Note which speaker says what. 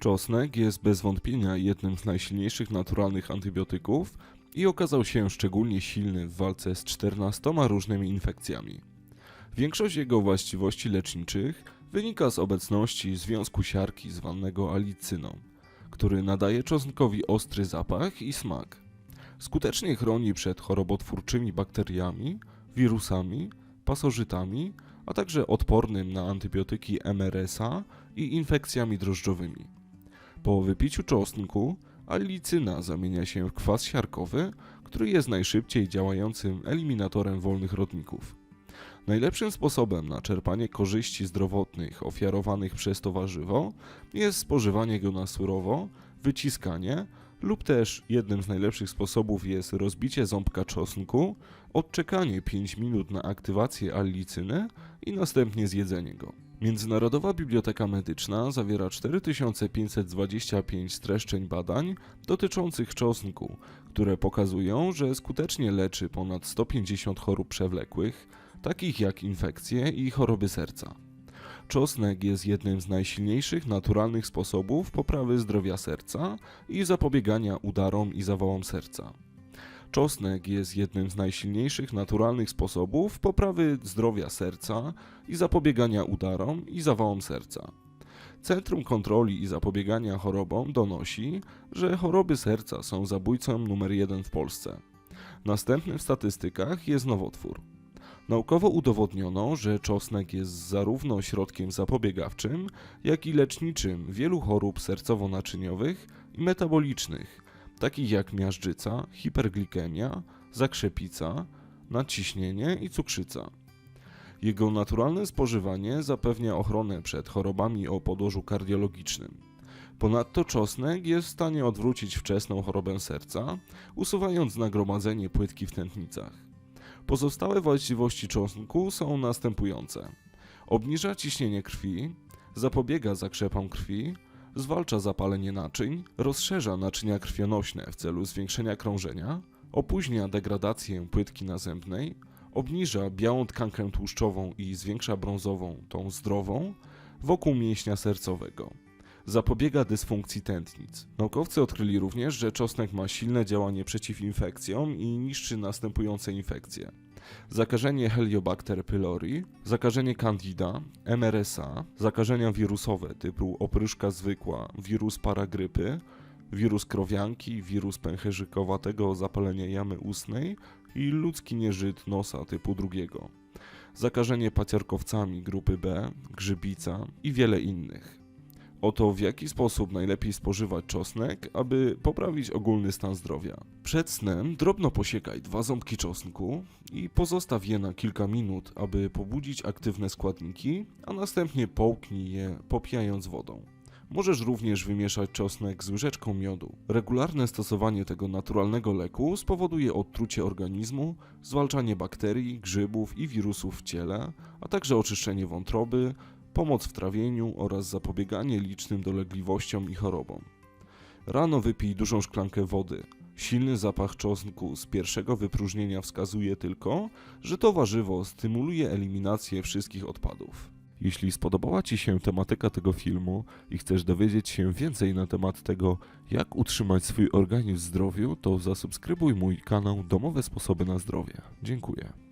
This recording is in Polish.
Speaker 1: Czosnek jest bez wątpienia jednym z najsilniejszych naturalnych antybiotyków i okazał się szczególnie silny w walce z 14 różnymi infekcjami. Większość jego właściwości leczniczych wynika z obecności związku siarki zwanego alicyną, który nadaje czosnkowi ostry zapach i smak. Skutecznie chroni przed chorobotwórczymi bakteriami, wirusami, pasożytami, a także odpornym na antybiotyki MRSA i infekcjami drożdżowymi. Po wypiciu czosnku allicyna zamienia się w kwas siarkowy, który jest najszybciej działającym eliminatorem wolnych rodników. Najlepszym sposobem na czerpanie korzyści zdrowotnych ofiarowanych przez to warzywo jest spożywanie go na surowo, wyciskanie lub też jednym z najlepszych sposobów jest rozbicie ząbka czosnku, odczekanie 5 minut na aktywację allicyny i następnie zjedzenie go. Międzynarodowa Biblioteka Medyczna zawiera 4525 streszczeń badań dotyczących czosnku, które pokazują, że skutecznie leczy ponad 150 chorób przewlekłych, takich jak infekcje i choroby serca. Czosnek jest jednym z najsilniejszych naturalnych sposobów poprawy zdrowia serca i zapobiegania udarom i zawałom serca. Czosnek jest jednym z najsilniejszych naturalnych sposobów poprawy zdrowia serca i zapobiegania udarom i zawałom serca. Centrum Kontroli i Zapobiegania Chorobom donosi, że choroby serca są zabójcą numer jeden w Polsce. Następny w statystykach jest nowotwór. Naukowo udowodniono, że czosnek jest zarówno środkiem zapobiegawczym, jak i leczniczym wielu chorób sercowo-naczyniowych i metabolicznych, takich jak miażdżyca, hiperglikemia, zakrzepica, nadciśnienie i cukrzyca. Jego naturalne spożywanie zapewnia ochronę przed chorobami o podłożu kardiologicznym. Ponadto czosnek jest w stanie odwrócić wczesną chorobę serca, usuwając nagromadzenie płytki w tętnicach. Pozostałe właściwości czosnku są następujące: obniża ciśnienie krwi, zapobiega zakrzepom krwi, zwalcza zapalenie naczyń, rozszerza naczynia krwionośne w celu zwiększenia krążenia, opóźnia degradację płytki nazębnej, obniża białą tkankę tłuszczową i zwiększa brązową, tą zdrową, wokół mięśnia sercowego. Zapobiega dysfunkcji tętnic. Naukowcy odkryli również, że czosnek ma silne działanie przeciw infekcjom i niszczy następujące infekcje. Zakażenie Heliobacter pylori, zakażenie Candida, MRSA, zakażenia wirusowe typu opryszka zwykła, wirus paragrypy, wirus krowianki, wirus pęcherzykowatego zapalenia jamy ustnej i ludzki nieżyt nosa typu drugiego. Zakażenie paciorkowcami grupy B, grzybica i wiele innych. Oto w jaki sposób najlepiej spożywać czosnek, aby poprawić ogólny stan zdrowia. Przed snem drobno posiekaj dwa ząbki czosnku i pozostaw je na kilka minut, aby pobudzić aktywne składniki, a następnie połknij je popijając wodą. Możesz również wymieszać czosnek z łyżeczką miodu. Regularne stosowanie tego naturalnego leku spowoduje odtrucie organizmu, zwalczanie bakterii, grzybów i wirusów w ciele, a także oczyszczenie wątroby, pomoc w trawieniu oraz zapobieganie licznym dolegliwościom i chorobom. Rano wypij dużą szklankę wody. Silny zapach czosnku z pierwszego wypróżnienia wskazuje tylko, że to warzywo stymuluje eliminację wszystkich odpadów. Jeśli spodobała Ci się tematyka tego filmu i chcesz dowiedzieć się więcej na temat tego, jak utrzymać swój organizm w zdrowiu, to zasubskrybuj mój kanał Domowe Sposoby na Zdrowie. Dziękuję.